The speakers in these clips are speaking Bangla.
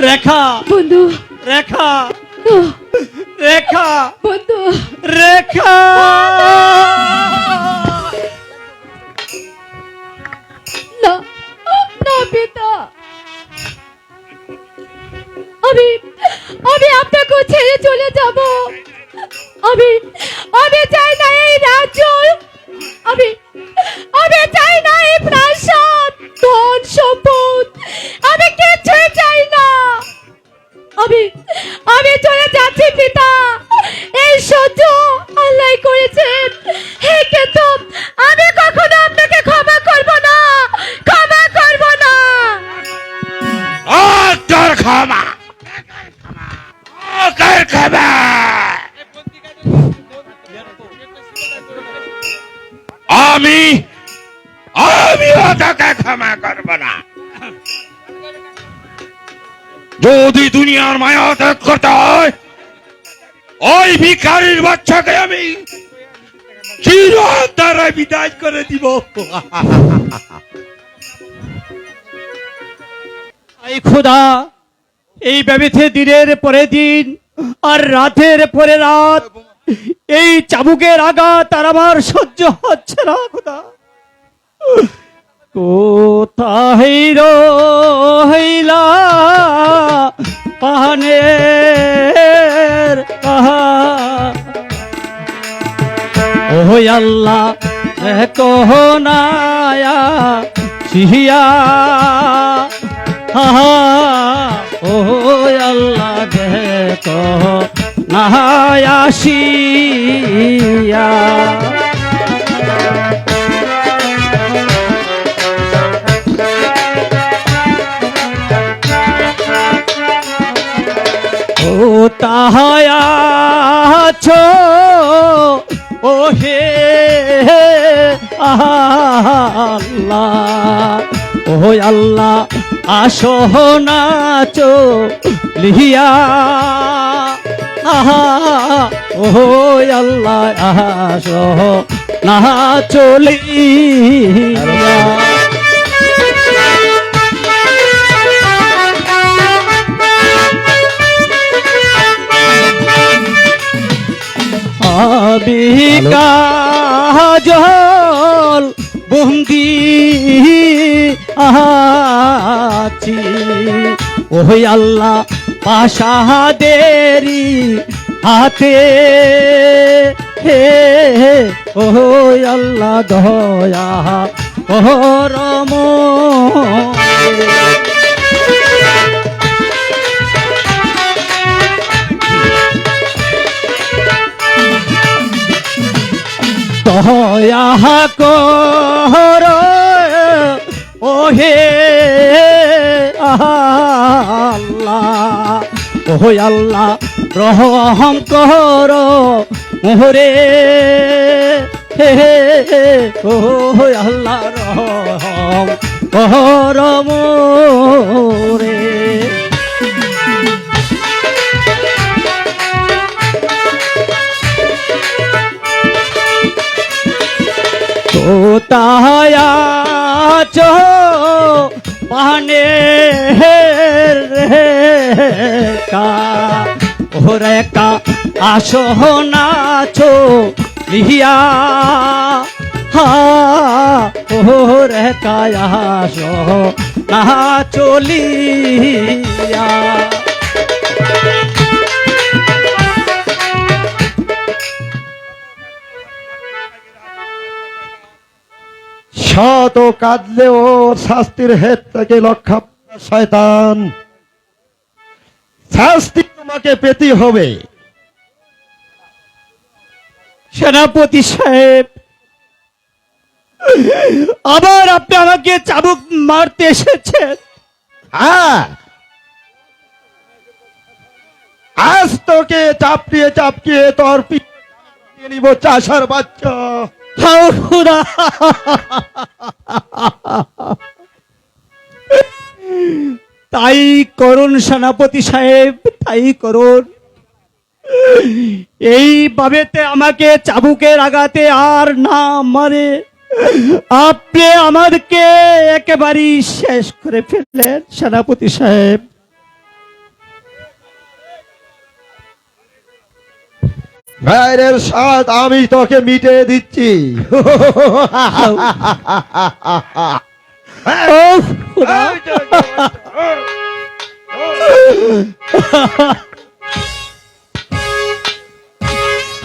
রেখা। বন্ধু। রেখা। রেখা। বন্ধু। রেখা। না না পিতা আমি আমি আপনাকে ছেড়ে চলে যাব। আমি আমি চাই না এই রাজ্য। আমি আমি চাই না এই প্রাসাদ, ধন সম্পদ। আমি কিছু চাই না। আমি আমি চলে যাচ্ছি পিতা। এই সহ্য আল্লাহ করেছেন। হে কিন্তু আমি কখনো আপনাকে ক্ষমা করব না। দুনিয়ার মায়া ত্যাগ করতে হয়। ওই ভিখারির বাচ্চাকে আমি চির দ্বারা বিদায় করে দিব। এই এই ব্যবধে দিনের পরে দিন আর রাতের পরে রাত, এই চাবুকের আঘাত আর আমার সহ্য হচ্ছে না খোদা। কোথায় রহিলা? পাহানের ও আল্লাহ কহ নায়া সিহিয়া হা ও আল্লাহ কহ নায়া ও তাহায়াছো ও হে আল্লাহ। ও আল্লাহ, আসো নাচো, লিহিয়া। আহা ও আল্লাহ, আসো নাচো, লিহিয়া। আবিকা জল বন্দি আছি। ওই আল্লাহ পাশাদেরি হাতে। হে ও আল্লাহ দয়া। পরম দয়া কর ও হে আল্লাহ ও আল্লাহ রহম কর মোহরে হে ও আল্লাহ রহম কর, মোরে। কা ওরে কা আসো নাচো লিহিয়া। হা ওরে কায়াসো নাচো লিয়া শত কাঁদলেও শাস্তির হেত থেকে না শয়তান। শাস্তি তোমাকে পেতে হবে। সেনাপতি সাহেব আবার আপনি আমাকে চাবুক মারতে এসেছেন। হ্যাঁ। আজ তোকে চাপড়িয়ে চাপড়িয়ে তোর পিছিয়ে নিব চাষার বাচ্চা। হাও খোদা তাই করুন সেনাপতি সাহেব তাই করুন। এইভাবেতে আমাকে চাবুকের আঘাতে আর না মারে। আপনি আমাদেরকে একেবারেই শেষ করে ফেললেন সেনাপতি সাহেব। ভাইরের সাথ আমি তোকে মিটে দিচ্ছি। খোদা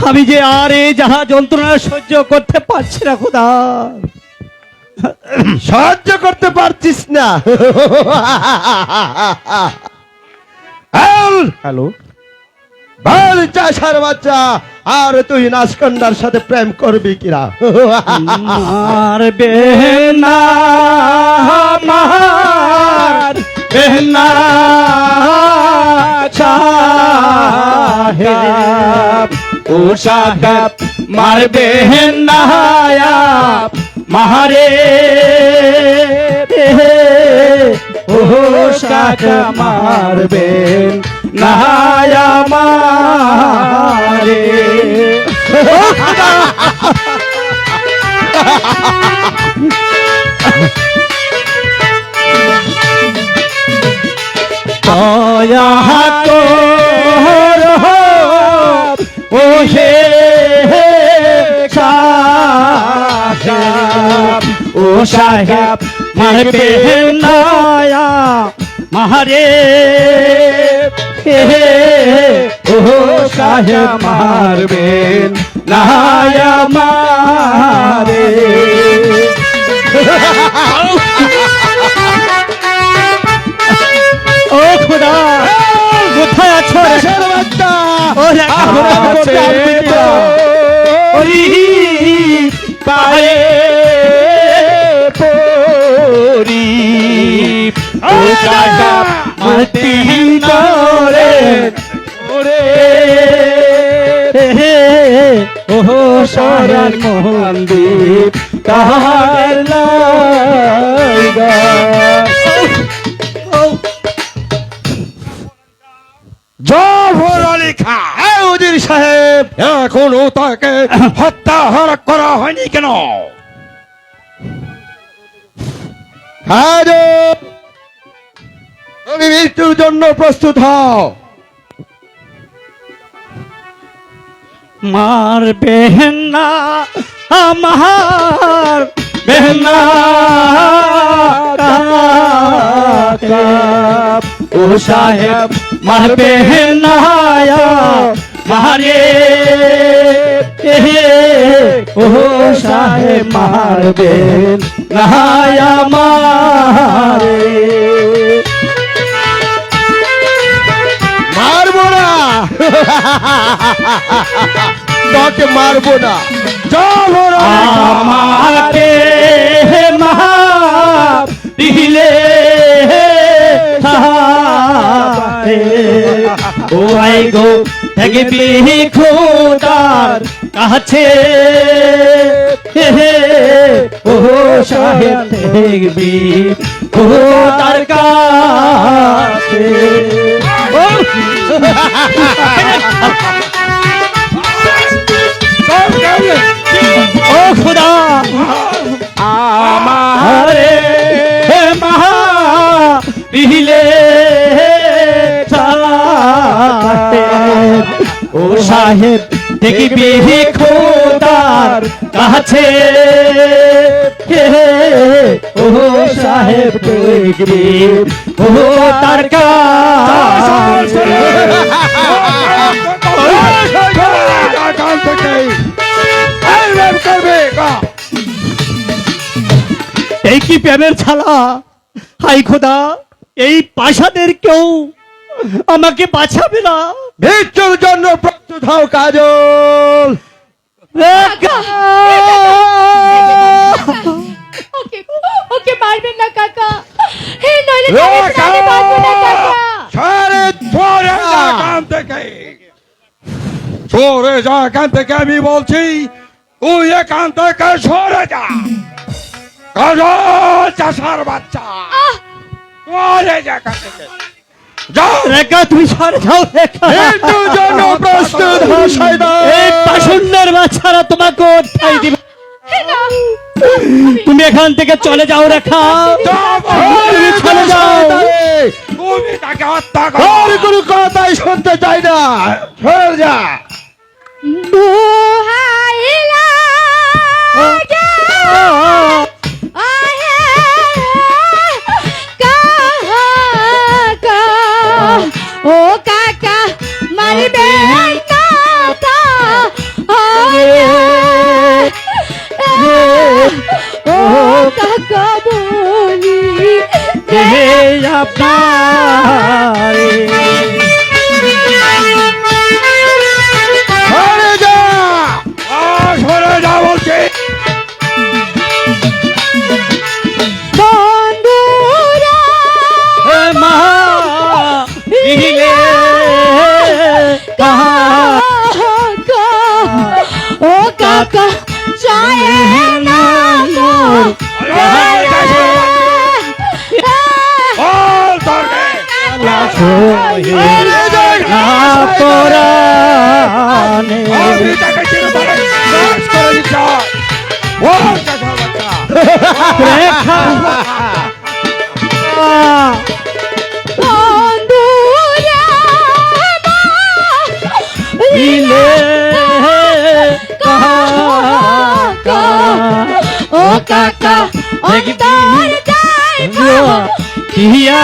আমি যে আর এই যাহা যন্ত্রণা সহ্য করতে পারছি না খোদা। সাহায্য করতে পারছিস না। হ্যালো। বল চাষার বাচ্চা আর তুই নাচকন্ডার সাথে প্রেম করবি কিনা আর বেহনা ও সাহেব মার বেহনা মারে ও সাহেব মারবেন নায়া মারে দয়া ও হে সাহেব ও সাহেব মারবে নায়া মারে হে ও সাহেব মারবেন নায়া মারে ও খোদা কোথায় আছো রে? বাচ্চা ও দেখা খোদা আছে তো? পায়ে পরি ও কাকা মাটি করে ওরে ও সারার মন্দির কাহার লাগা। সাহেব এখনও তাকে হত্যা করা হয়নি কেন? তুমি মৃত্যুর জন্য প্রস্তুত হও। মার বেহনা আমার বেহনা ও সাহেব মার বেহনায়া মারে ও সাহেব মারবেন নায়া মারে মারবো না। তোকে মারবো না। জফর আলী খান। আমাকে মা দিলে ও আই গো থাকবি খোদার কাছে। ও সাহেব থাকবি খোদার কাছে। সাহেব দেখবি খোদার কাছে ও সাহেব দেখবি ও তার কাছে? এই কি প্রেমের ছালা হাই খোদা এই পাশাদের কেউ আমাকে বাঁচাবে না। মৃত্যুর জন্য প্রস্তুত হও কাজল। ওকে ওকে মারবেন না কাকা। হে নইলে তো আমি প্রাণে বাঁচবো না কাকা। সরে যা এখান থেকে। সরে যা এখান থেকে আমি বলছি তুই এখান থেকে সরে যা। কাজল চাষার বাচ্চা। সরে যা এখান থেকে। যাও। রেখা তুমি সরে যাও রেখা। মৃত্যুর জন্য প্রস্তুত হও এই শয়তান বাচ্চারা তোমাকে উঠাই দিবে। তুমি এখান থেকে চলে যাও রেখা। তুমি চলে যাও। তুমি তাকে হত্যা আর করো কোনো কথাই শুনতে চাই না। সরে যা। দোহাই লাগে ও কাকা মারবে তা ও কাকা বলি আপনার আপরানে রেখা মিলে ও কাকা অন্তর যায় কিয়া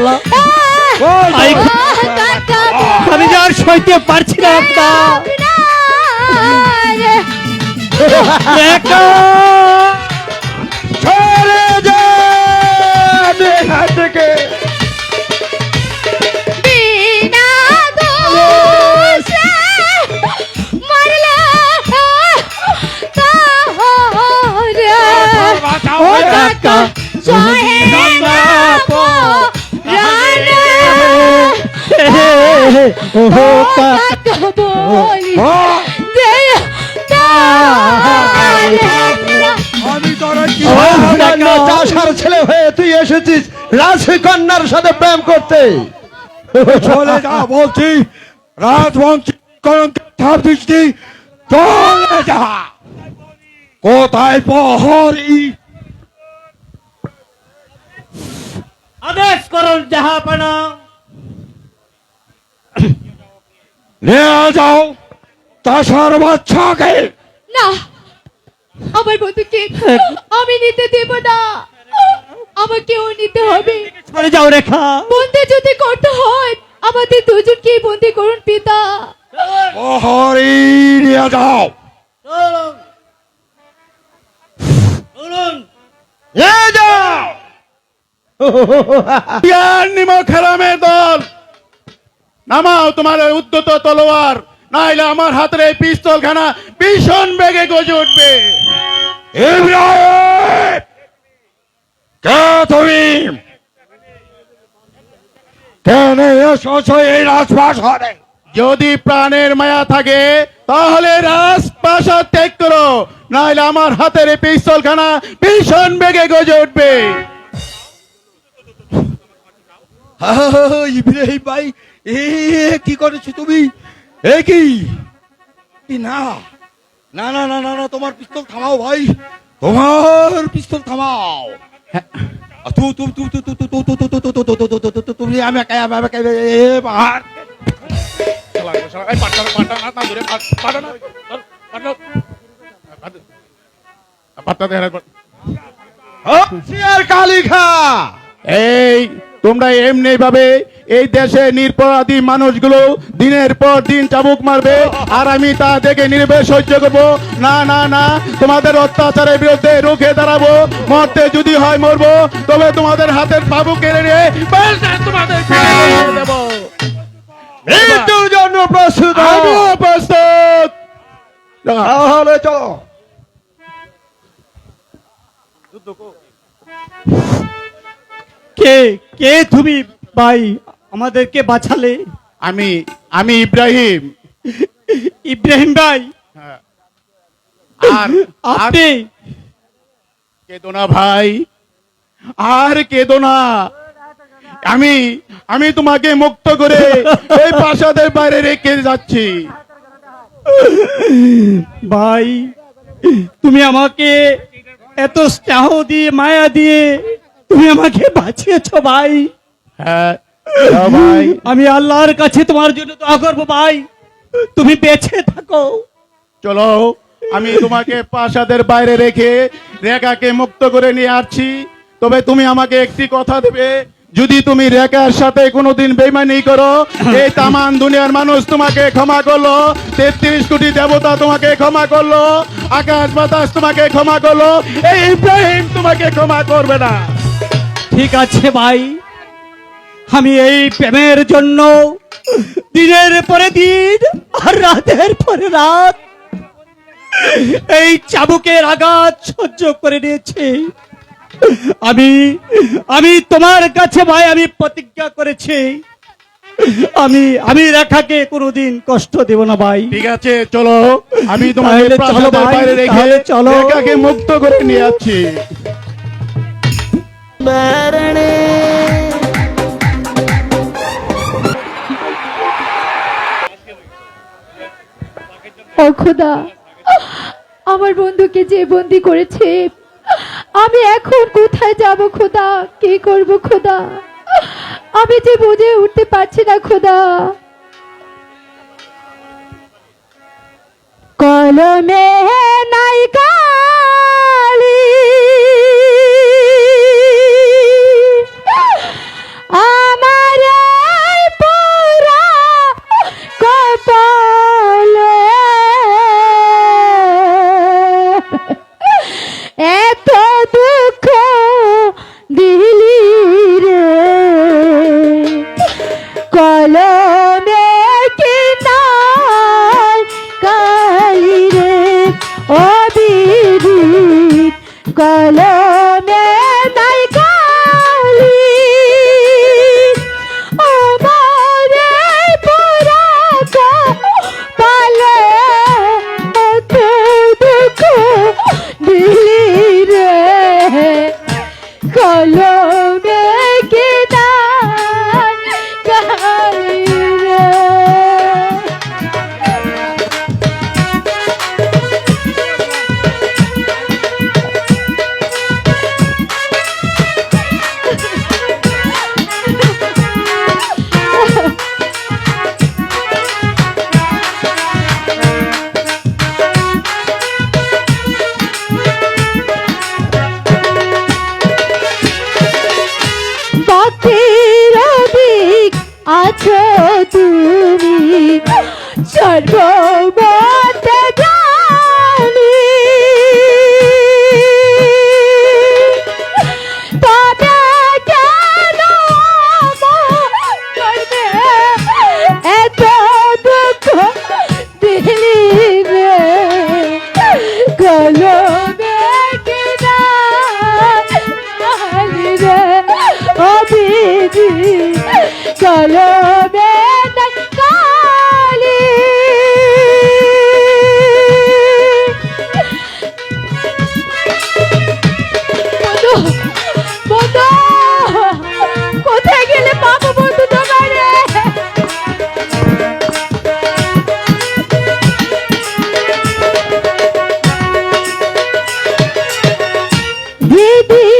আল্লাহ আমি যে আর সইতে পারছি না আপনার। ও কাকা বলি আমি তোর কি চাষার ছেলে হয়ে তুই এসেছিস রাজকন্যার সাথে প্রেম করতে। চলে যা বলছি রাজবংশী দৃষ্টি চলে যা। কোথায় প্রহরী? আদেশ করুন জাহাপানা। নিয়ে যাও তাসার বাচ্চাকে না আমার বন্ধুকে আমি নিতে দেব না। আমাকেও নিতে হবে। সরে যাও রেখা। বন্দি যদি করতে হয় আমাদের দুজনকে বন্দি করুন পিতা। প্রহরী নিয়ে যাও। নিয়ে যাও। নিমক হেরামের দল। নামাও তোমার উদ্যত তলোয়ার নাইলে আমার হাতের এই পিস্তল খানা ভীষণ বেগে গজে উঠবে। কে তুমি? কেন এসেছ এই রাজপ্রাসাদে। যদি প্রাণের মায়া থাকে তাহলে রাজপ্রাসাদ ত্যাগ করো নাইলে আমার হাতের এই পিস্তল খানা ভীষণ বেগে গজে উঠবে। ইব্রাহিম ভাই এ কি করেছ তুমি এ কি না না না না না না তোমার পিস্তল থামাও ভাই তোমার পিস্তল থামাও তুমি আমি এই তোমরা এমনি ভাবে এই দেশে নিরপরাধী মানুষগুলো দিনের পর দিন চাবুক মারবে আর আমি তা দেখে নির্ভয় সহ্য করব। না না না তোমাদের অত্যাচারের বিরুদ্ধে রুখে দাঁড়াবো। মরতে যদি হয় মরবো তবে তোমাদের হাতের বাবু কেড়ে নিয়ে তোমাদের মৃত্যুর জন্য প্রস্তুত প্রস্তুত। তাহলে চলো। কে কে তুমি ভাই? আমাদেরকে বাঁচালে। আমি আমি ইব্রাহিম। ইব্রাহিম ভাই। আর আর আপনি? কেদো না ভাই। আর কেদো না আমি আমি তোমাকে মুক্ত করে এই প্রাসাদের বাইরে রেখে যাচ্ছি। ভাই তুমি আমাকে এত স্নেহ দিয়ে মায়া দিয়ে তুমি আমাকে বাঁচিয়েছ ভাই। হ্যাঁ ভাই। আমি আল্লাহর কাছে তোমার জন্য দোয়া করব ভাই। তুমি বেঁচে থাকো। চলো আমি তোমাকে প্রাসাদের বাইরে রেখে রেখাকে মুক্ত করে নিয়ে আসছি। তবে তুমি আমাকে একটি কথা দেবে। যদি তুমি রেখার সাথে কোনোদিন বেমানি করো এই তামান দুনিয়ার মানুষ তোমাকে ক্ষমা করল তেত্রিশ কোটি দেবতা তোমাকে ক্ষমা করল আকাশ বাতাস তোমাকে ক্ষমা করল এই ইব্রাহিম তোমাকে ক্ষমা করবে না। ঠিক আছে ভাই। আমি এই প্রেমের জন্য দিনের পরে দিন আর রাতের পরে রাত এই চাবুকের আঘাত সহ্য করে নিয়েছি। আমি আমি তোমার কাছে ভাই আমি প্রতিজ্ঞা করেছি। আমি আমি রেখাকে কোনোদিন কষ্ট দেব না ভাই। ঠিক আছে চলো। আমি তোমাকে চলো প্রাসাদের বাইরে রেখে চলো। রেখাকে মুক্ত করে নিয়ে যাচ্ছি। ও আমার বন্ধুকে যে বন্দি করেছে, আমি এখন কোথায় যাব খোদা? কি করব খোদা? আমি যে বুঝে উঠতে পারছি না খোদা। কলমে নাই তবে baby.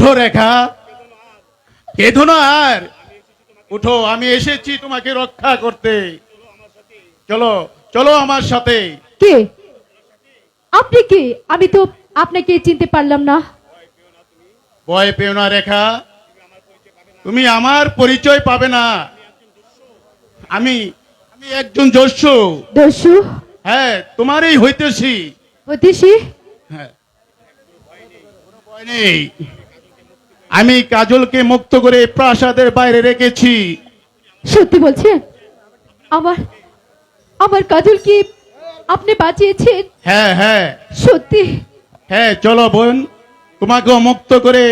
উঠো রেখা। কেঁদো না আর। উঠো আমি এসেছি তোমাকে রক্ষা করতে। চলো চলো আমার সাথে। কে? আপনি কি? আমি তো আপনাকে চিনতে পারলাম না। ভয় পেও না রেখা। তুমি আমার পরিচয় পাবে না। আমি আমি একজন যস্য দস্যু? হ্যাঁ তোমারই হইতেছি। হইতেছি? হ্যাঁ। কোনো ভয় নেই। আমি কাজলকে মুক্ত করে প্রাসাদের বাইরে রেখেছি। সত্যি বলছেন? আমার আমার কাজল কি আপনি বাঁচিয়েছেন? হ্যাঁ হ্যাঁ। সত্যি? হ্যাঁ চলো বোন তোমাকেও মুক্ত করে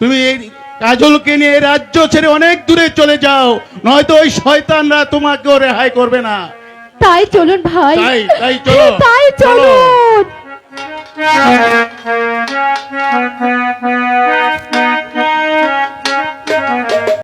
তুমি এই কাজলকে নিয়ে রাজ্য ছেড়ে অনেক দূরে চলে যাও নয়তো ওই শয়তানরা তোমাকেও রেহাই করবে না। তাই চলুন ভাই। তাই তাই চলো। তাই চলো। চলুন।